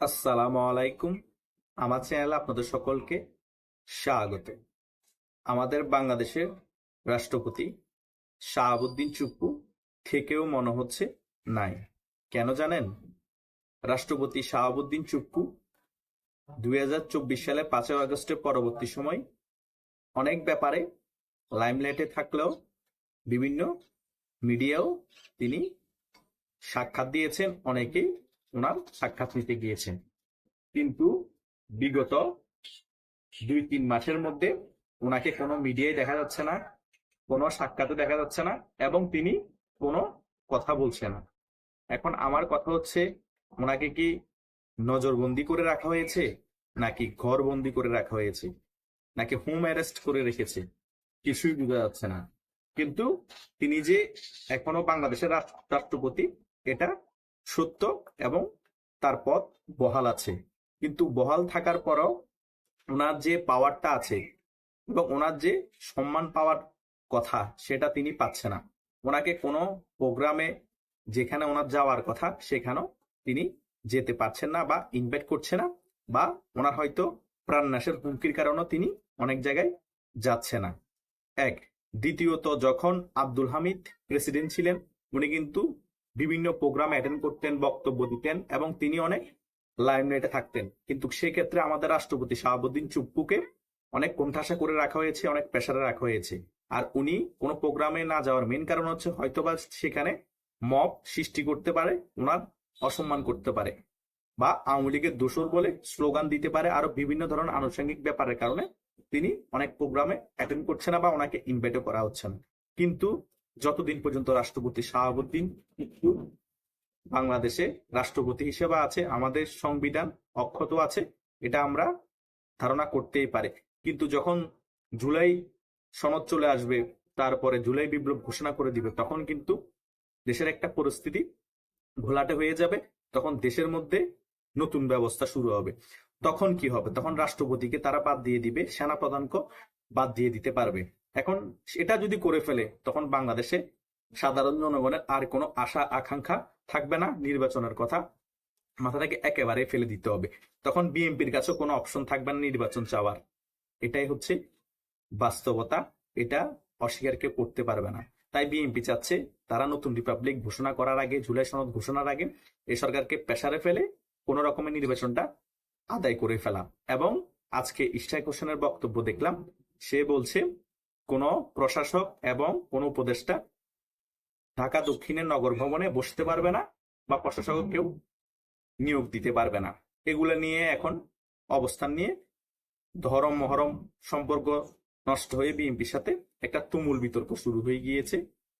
আসসালামু আলাইকুম। আমার চ্যানেলে আপনাদের সকলকে স্বাগত। আমাদের বাংলাদেশের রাষ্ট্রপতি শাহাবুদ্দিন চুপ্পু থেকেও মনে হচ্ছে নাই। কেন জানেন? রাষ্ট্রপতি শাহাবুদ্দিন চুপ্পু দুই হাজার চব্বিশ সালে পাঁচই আগস্টের পরবর্তী সময় অনেক ব্যাপারে লাইমলাইটে থাকলেও বিভিন্ন মিডিয়াও তিনি সাক্ষাৎ দিয়েছেন অনেকেই। ওনার সাক্ষাৎ নিতে গিয়েছেন। কিন্তু বিগত দুই, তিন মাসের মধ্যে ওনাকে কোনো মিডিয়ায় দেখা যাচ্ছে না, কোনো সাক্ষাতে দেখা যাচ্ছে না এবং তিনি কোনো কথা বলছে না। এখন আমার কথা হচ্ছে, ওনাকে কি নজরবন্দি করে রাখা হয়েছে? নাকি ঘরবন্দি করে রাখা হয়েছে? নাকি হোম অ্যারেস্ট করে রেখেছে? কিছুই বোঝা যাচ্ছে না। কিন্তু তিনি যে এখনও বাংলাদেশের রাষ্ট্রপতি, এটা সত্য এবং তার পথ বহাল আছে। কিন্তু বহাল থাকার পরও ওনার যে পাওয়ারটা আছে এবং ওনার যে সম্মান পাওয়ার কথা, সেটা তিনি পাচ্ছে না। ওনাকে কোনো প্রোগ্রামে যেখানে ওনার যাওয়ার কথা, সেখানেও তিনি যেতে পারছেন না বা ইনভাইট করছে না বা ওনার হয়তো প্রাণনাশের হুমকির কারণেও তিনি অনেক জায়গায় যাচ্ছে না। এক। দ্বিতীয়ত, যখন আব্দুল হামিদ প্রেসিডেন্ট ছিলেন, উনি কিন্তু বিভিন্ন প্রোগ্রাম অ্যাটেন্ড করতেন, বক্তব্য দিতেন এবং তিনি অনেক লাইমলাইটে থাকতেন। কিন্তু সেক্ষেত্রে আমাদের রাষ্ট্রপতি শাহাবুদ্দিন চুপ্পুকে অনেক কোণঠাসা করে রাখা হয়েছে, অনেক প্রেসারে রাখা হয়েছে। আর উনি কোনো প্রোগ্রামে না যাওয়ার মেন কারণ হচ্ছে হয়তোবা সেখানে মব সৃষ্টি করতে পারে ওনার অসম্মান করতে পারে বা আওয়ামী লীগের দোষর বলে স্লোগান দিতে পারে আরও বিভিন্ন ধরনের আনুষঙ্গিক ব্যাপারের কারণে তিনি অনেক প্রোগ্রামে অ্যাটেন্ড করছে না বা ওনাকে ইনভাইটও করা হচ্ছে না। কিন্তু যতদিন পর্যন্ত রাষ্ট্রপতি শাহাবুদ্দিন বাংলাদেশে রাষ্ট্রপতি হিসেবে আছে, আমাদের সংবিধান অক্ষত আছে, এটা আমরা ধারণা করতেই পারে। কিন্তু যখন জুলাই সনদ চলে আসবে, তারপরে জুলাই বিপ্লব ঘোষণা করে দিবে, তখন কিন্তু দেশের একটা পরিস্থিতি ঘোলাটে হয়ে যাবে, তখন দেশের মধ্যে নতুন ব্যবস্থা শুরু হবে। তখন কি হবে? তখন রাষ্ট্রপতিকে তারা বাদ দিয়ে দিবে সেনা প্রধানকে বাদ দিয়ে দিতে পারবে। এখন এটা যদি করে ফেলে, তখন বাংলাদেশে সাধারণ জনগণের আর কোনো আশা, আকাঙ্ক্ষা থাকবে না। নির্বাচনের কথা মাথা থেকে একেবারে ফেলে দিতে হবে। তখন বিএনপির কাছেও কোনো অপশন থাকবে না নির্বাচন চাওয়ার। এটাই হচ্ছে বাস্তবতা। এটা অস্বীকার কেউ করতে পারবে না। তাই বিএনপি চাচ্ছে তারা নতুন রিপাবলিক ঘোষণা করার আগে, জুলাই সনদ ঘোষণার আগে এই সরকারকে পেশারে ফেলে কোন রকমের নির্বাচনটা আদায় করে ফেলা। এবং আজকে ইশাক হোসেনের বক্তব্য দেখলাম, সে বলছে কোন প্রশাসক এবং কোন উপদেষ্টা ঢাকা দক্ষিণের নগর ভবনে বসতে পারবে না বা প্রশাসক কেউ নিয়োগ দিতে পারবে না। এগুলো নিয়ে এখন অবস্থান নিয়ে ধরম মহরম সম্পর্ক নষ্ট হয়ে বিএনপির সাথে একটা তুমুল বিতর্ক শুরু হয়ে গিয়েছে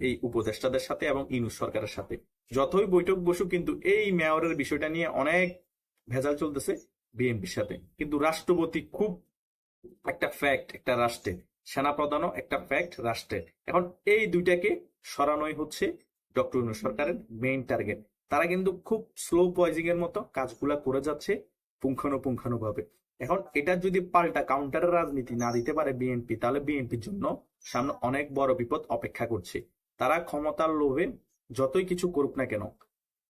এই উপদেষ্টাদের সাথে এবং ইনুস সরকারের সাথে। যতই বৈঠক বসুক কিন্তু এই মেয়রের বিষয়টা নিয়ে অনেক ভেজাল চলতেছে বিএনপির সাথে। কিন্তু রাষ্ট্রপতি খুব একটা ফ্যাক্ট একটা রাষ্ট্রে সেনাপ্রধানও একটা ফ্যাক্ট রাষ্ট্রের। এখন এই দুইটাকে সরানোই হচ্ছে ডক্টর ইউনুস সরকারের মেইন টার্গেট তারা কিন্তু খুব স্লো পয়জিং এর মতো কাজগুলা করে যাচ্ছে পুঙ্খানুপুঙ্খানুভাবে। এখন এটা যদি পাল্টা কাউন্টারের রাজনীতি না দিতে পারে বিএনপি তাহলে বিএনপির জন্য সামনে অনেক বড় বিপদ অপেক্ষা করছে। তারা ক্ষমতার লোভে যতই কিছু করুক না কেন,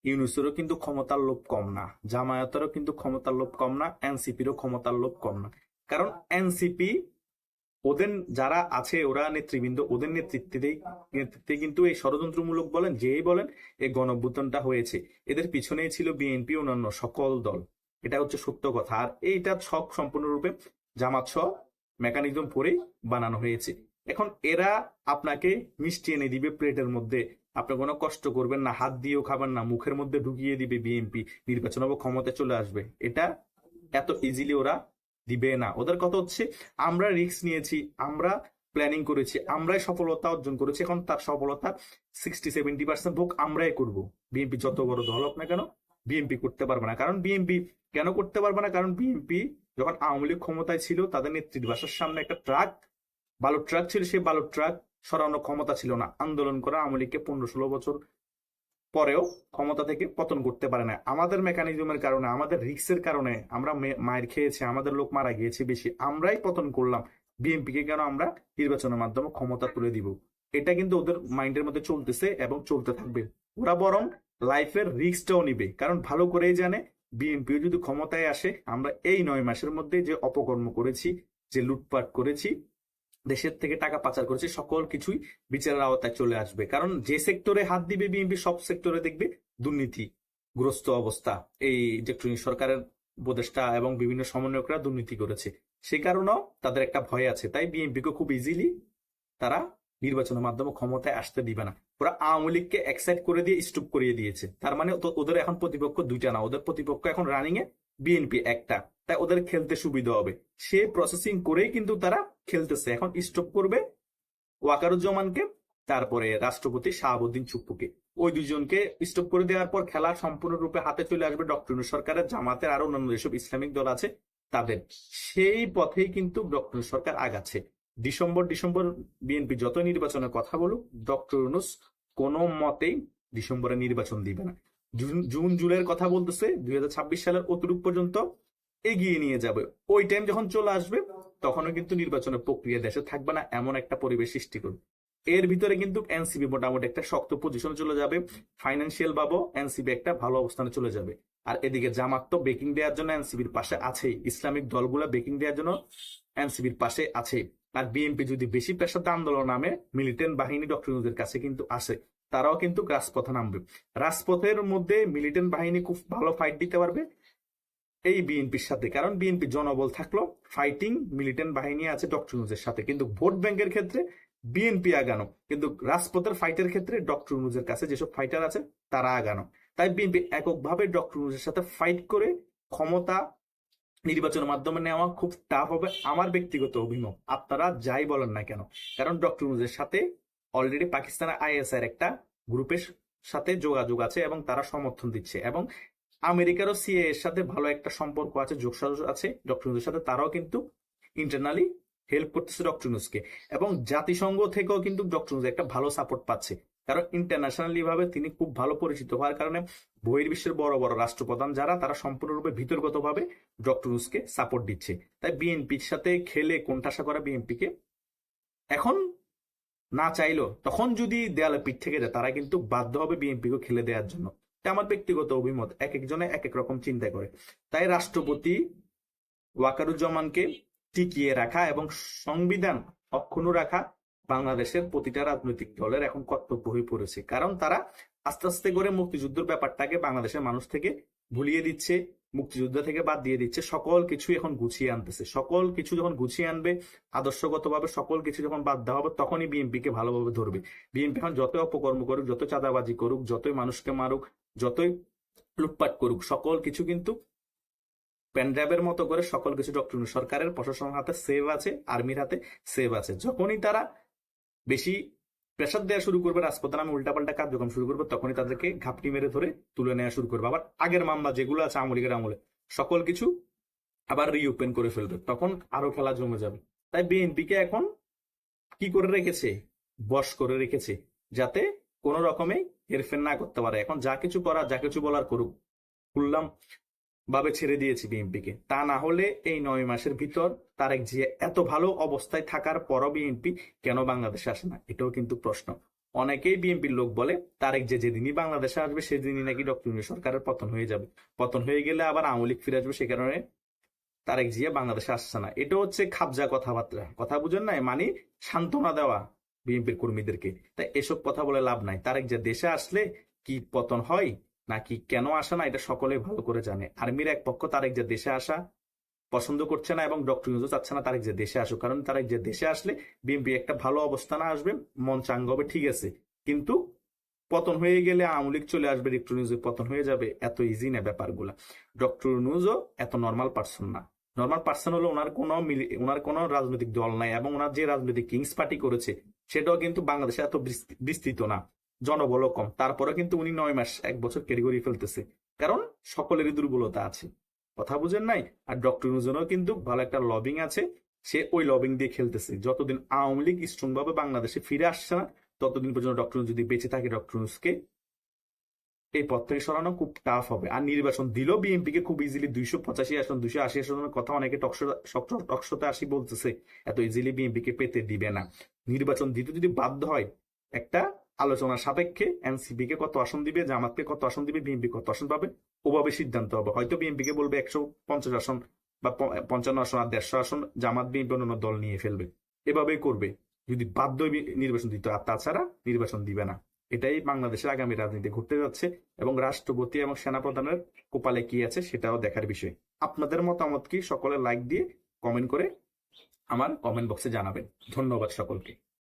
ইউনুসেরও কিন্তু ক্ষমতার লোভ কম না, জামায়াতেরও কিন্তু ক্ষমতার লোভ কম না এনসিপিরও ক্ষমতার লোভ কম না। কারণ এনসিপি ওদের যারা আছে, ওরা নেতৃবৃন্দ, ওদের নেতৃত্বে নেতৃত্বে কিন্তু এই ষড়যন্ত্রমূলক বলেন, যেই বলেন, এই গণভ্যুত্থানটা হয়েছে। এদের পিছনেই ছিল বিএনপি, অন্যান্য সকল দল। এটা হচ্ছে সত্য কথা। আর এইটা ছক সম্পূর্ণরূপে জামাত সহ মেকানিজম করেই বানানো হয়েছে। এখন এরা আপনাকে মিষ্টি এনে দিবে প্লেটের মধ্যে। আপনি কোনো কষ্ট করবেন না, হাত দিয়েও খাবেন না, মুখের মধ্যে ঢুকিয়ে দিবে বিএনপি। নির্বাচন হবে ক্ষমতায় চলে আসবে। এটা এত ইজিলি ওরা দিবে না। ওদের কথা হচ্ছে, আমরা রিস্ক নিয়েছি, আমরা প্ল্যানিং করেছি, আমরাই সফলতা অর্জন করেছি, এখন তার সফলতা সিক্সটি সেভেন্টি পার্সেন্ট ভোগ আমরাই করব। বিএনপি যত বড় দল হোক না কেন বিএনপি করতে পারবে না। কারণ বিএনপি কেন করতে পারবে না? কারণ বিএনপি যখন আওয়ামী লীগ ক্ষমতায় ছিল, তাদের নেতৃত্ব বাসার সামনে একটা ট্রাক বালুর ট্রাক ছিল, সেই বালুর ট্রাক সরানোর ক্ষমতা ছিল না। আন্দোলন করা আওয়ামী লীগকে পনেরো, ষোলো বছর পরেও ক্ষমতা থেকে পতন করতে পারে না। আমাদের মেকানিজমের কারণে, আমাদের রিক্সের কারণে আমরা মায়ের খেয়েছি, আমাদের লোক মারা গিয়েছে বেশি, আমরাই পতন করলাম। বিএনপি কে কেন আমরা নির্বাচনের মাধ্যমে ক্ষমতা তুলে দিব? এটা কিন্তু ওদের মাইন্ডের মধ্যে চলতেছে এবং চলতে থাকবে। ওরা বরং লাইফের রিস্কটাও নিবে। কারণ ভালো করেই জানে বিএনপি যদি ক্ষমতায় আসে, আমরা এই নয় মাসের মধ্যে যে অপকর্ম করেছি, যে লুটপাট করেছি দেশের থেকে টাকা পাচার করেছি, সকল কিছুই বিচারের আওতায় চলে আসবে। কারণ যে সেক্টরে হাত দিবে বিএনপি, সব সেক্টরে দেখবে দুর্নীতিগ্রস্ত অবস্থা। এই ইলেকট্রনিক সরকারের উপদেষ্টা এবং বিভিন্ন সমন্বয়করা দুর্নীতি করেছে সেই কারণেও তাদের একটা ভয় আছে। তাই বিএনপিকে খুব ইজিলি তারা নির্বাচনের মাধ্যমে ক্ষমতায় আসতে দিবে না। ওরা আওয়ামী লীগকে এক্সাইট করে দিয়ে স্টুপ করিয়ে দিয়েছে। তার মানে ওদের এখন প্রতিপক্ষ দুইটা না, ওদের প্রতিপক্ষ এখন রানিং এ বিএনপি একটা। তাই ওদের খেলতে সুবিধা হবে। সে প্রসেসিং করেই কিন্তু তারা খেলতেছে। এখন স্টপ করবে ওয়াকারুজ্জামানকে, তারপরে রাষ্ট্রপতি শাহাবুদ্দিন চুপ্পুকে। ওই দুজনকে স্টপ করে দেওয়ার পর খেলা সম্পূর্ণরূপে হাতে চলে আসবে ডক্টর সরকারের, জামাতের আরও অন্যান্য যেসব ইসলামিক দল আছে তাদের। সেই পথেই কিন্তু ডক্টর সরকার আগাচ্ছে। ডিসেম্বর ডিসেম্বর বিএনপি যত নির্বাচনের কথা বলুক, ডক্টর ইউনুস কোনো মতেই ডিসেম্বরে নির্বাচন দিবে না। জুন জুলাইয়ের কথা বলতেছে, দুই হাজার ছাব্বিশ সালের অতটুক পর্যন্ত এগিয়ে নিয়ে যাবে। ওই টাইম যখন চলে আসবে তখনও কিন্তু নির্বাচনের প্রক্রিয়া দেশে থাকবে না, এমন একটা পরিবেশ সৃষ্টি করবে। এর ভিতরে কিন্তু এনসিবি মোটামুটি একটা শক্ত পজিশনে চলে যাবে ফাইন্যান্সিয়াল ভাবেও এনসিবি একটা ভালো অবস্থানে চলে যাবে। আর এদিকে জামাত তো বেকিং দেওয়ার জন্য এনসিবির পাশে আছেই, ইসলামিক দলগুলো বেকিং দেওয়ার জন্য এনসিবির পাশে আছে আর বিএনপি যদি বেশি পেশাতে আন্দোলন নামে মিলিটেন্ট বাহিনী ডক্টর কাছে কিন্তু আসে, তারাও কিন্তু রাজপথে নামবে। রাজপথের মধ্যে মিলিটেন্ট বাহিনী খুব ভালো ফাইট দিতে পারবে এই বিএনপির সাথে। কারণ বিএনপি জনবল থাকল ফাইটিং মিলিটেন্ট বাহিনী আছে ডক্টর ইউনুসের সাথে। কিন্তু ভোট ব্যাংকের ক্ষেত্রে বিএনপি আগানো, কিন্তু রাজপথের ফাইটের ক্ষেত্রে ডক্টর ইউনুসের কাছে যেসব ফাইটার আছে, তারা আগানো। তাই বিএনপি এককভাবে ডক্টর ইউনুসের সাথে ফাইট করে ক্ষমতা নির্বাচনের মাধ্যমে নেওয়া খুব টাফ হবে, আমার ব্যক্তিগত অভিমত। আপনারা যাই বলেন না কেন, কারণ ডক্টর ইউনুসের সাথে অলরেডি পাকিস্তানের আইএসআর একটা গ্রুপের সাথে যোগাযোগ আছে এবং তারা সমর্থন দিচ্ছে এবং আমেরিকারও সিএ এর সাথে ভালো একটা সম্পর্ক আছে, যোগসাজশ আছে। ডক্টর সাথে তারাও কিন্তু ইন্টারনালি হেল্প করতেছে ডক্টর ইউনুসকে এবং জাতিসংঘ থেকেও কিন্তু ডক্টর ইউনুস একটা ভালো সাপোর্ট পাচ্ছে। কারণ ইন্টারন্যাশনালি ভাবে তিনি খুব ভালো পরিচিত হওয়ার কারণে বহির্বিশ্বের বড় বড় রাষ্ট্রপ্রধান যারা, তারা সম্পূর্ণরূপে ভিতরগতভাবে ডক্টর ইউনুসকে সাপোর্ট দিচ্ছে। তাই বিএনপির সাথে খেলে কোণঠাসা করা বিএনপিকে এখন না চাইলো তখন যদি দেয়ালে পিঠ থেকে যায়, তারা কিন্তু বাধ্য হবে বিএনপিকে খেলে দেওয়ার জন্য। এটা আমার ব্যক্তিগত অভিমত, এক একজনে এক এক রকম চিন্তা করে তাই রাষ্ট্রপতি ওয়াকারুজ্জামানকে টিকিয়ে রাখা এবং সংবিধান অক্ষুণ্ণ রাখা বাংলাদেশের প্রতিটা রাজনৈতিক দলের এখন কর্তব্য হয়ে পড়েছে। কারণ তারা আস্তে আস্তে করে মুক্তিযুদ্ধের ব্যাপারটাকে বাংলাদেশের মানুষ থেকে ভুলিয়ে দিচ্ছে, মুক্তিযুদ্ধ থেকে বাদ দিয়ে দিচ্ছে, সকল কিছু এখন গুছিয়ে আনতেছে। সকল কিছু যখন গুছিয়ে আনবে, আদর্শগতভাবে সকল কিছু যখন বাদ দেওয়া হবে, তখনই বিএনপি কে ভালোভাবে ধরবে। বিএনপি এখন যত অপকর্ম করুক যত চাঁদাবাজি করুক, যতই মানুষকে মারুক যতই লুটপাট করুক, সকল কিছু কিন্তু পেনড্রাইভের মতো করে সকল কিছু ডক্টর সরকারের, প্রশাসনের হাতে সেভ আছে আর্মির হাতে সেভ আছে। যখনই তারা বেশি প্রেশার দেওয়া শুরু করবে, রাজপথে নামে উল্টাপাল্টা কার্যক্রম শুরু করবে, তখনই তাদেরকে ঘাপটি মেরে ধরে তুলে নেওয়া শুরু করবে। আবার আগের মামলা যেগুলো আছে আমলিগের আমলে, সকল কিছু আবার রিওপেন করে ফেলবে। তখন আরও খেলা জমে যাবে। তাই বিএনপিকে এখন কি করে রেখেছে? বশ করে রেখেছে, যাতে কোন রকমে হেরফের না করতে পারে। এখন যা কিছু করার, যা কিছু বলার করুক। খুললাম ভাবে ছেড়ে দিয়েছি বিএনপিকে। তা না হলে এই নয় মাসের ভিতর তারেক জিয়া এত ভালো অবস্থায় থাকার পরও বিএনপি কেন বাংলাদেশে আসে না? এটাও কিন্তু প্রশ্ন। অনেকেই বিএনপির লোক বলে, তারেক যে যেদিনই বাংলাদেশে আসবে, সেদিনই নাকি ডক্টর সরকারের পতন হয়ে যাবে। পতন হয়ে গেলে আবার আওয়ামী লীগ ফিরে আসবে, সে কারণে তারেক জিয়া বাংলাদেশে আসছে না। এটা হচ্ছে খাবজা কথাবার্তা। কথা বুঝেন নাই? মানে সান্ত্বনা দেওয়া। বিএনপির কর্মীদেরকে। তাই এসব কথা বলে লাভ নাই। তারেক যে দেশে আসলে কি পতন হয়, নাকি কেন আসে না, এটা সকলে ভালো করে জানে। আর্মির এক পক্ষ তারেক যে দেশে আসা পছন্দ করছে না এবং ডক্টর ইউজও চাচ্ছে না তারেক যে দেশে আসুক। কারণ তারেক যে দেশে আসলে বিএনপি একটা ভালো অবস্থানে আসবে, মন চাঙ্গ হবে, ঠিক আছে। কিন্তু পতন হয়ে গেলে আওয়ামী লীগ চলে আসবে, ডক্টর নিউজ পতন হয়ে যাবে, এত ইজি না ব্যাপারগুলা। ডক্টর নিউজও এত নর্মাল পার্সন না। নর্মাল পার্সন হলো ওনার কোনো ওনার কোনো রাজনৈতিক দল নাই এবং ওনার যে রাজনৈতিক কিংস পার্টি করেছে সেটাও কিন্তু বাংলাদেশে এত বিস্তৃত না। জনবল কম। তারপরে কিন্তু উনি নয় মাস, এক বছর ক্যাটেগরি ফেলতেছে। কারণ সকলেরই দুর্বলতা আছে। কথা বুঝেন নাই? আর ডক্টর নুজনও কিন্তু ভালো একটা লবিং আছে। সে ওই লবিং দিয়ে খেলতেছে। যতদিন আওয়ামী লীগ স্ট্রং ভাবে বাংলাদেশে ফিরে আসছে না, ততদিন পর্যন্ত ডক্টর যদি বেঁচে থাকে, ডক্টর নুজকে এই পথ থেকে সরানো খুব টাফ হবে। আর নির্বাচন দিল বিএনপি কে খুব ইজিলি দুইশো পঁচাশি আসন, দুইশো আশি আসনের কথা অনেকে টকশোতে আসি বলতেছে, এত ইজিলি বিএনপি কে পেতে দিবে না। নির্বাচন দিতে যদি বাধ্য হয়, একটা আলোচনার সাপেক্ষে এনসিপি কে কত আসন দিবে, জামাতকে কত আসন দিবে, বিএনপি কত আসন পাবে, ওভাবে সিদ্ধান্ত হবে। হয়তো বিএনপি কে বলবে একশো পঞ্চাশ আসন বা পঞ্চান্ন আসন আর দেড়শো আসন জামাত, বিএনপি অন্যান্য দল নিয়ে ফেলবে। এভাবেই করবে। যদি বাধ্য নির্বাচন দিতে আর তাছাড়া নির্বাচন দিবে না। এটাই বাংলাদেশের আগামী রাজনীতি ঘুরতে যাচ্ছে এবং রাষ্ট্রপতি এবং সেনাপ্রধানের কোপালে কি আছে সেটাও দেখার বিষয়। আপনাদের মতামত কি? সকলে লাইক দিয়ে কমেন্ট করে আমার কমেন্ট বক্সে জানাবেন। ধন্যবাদ সকলকে।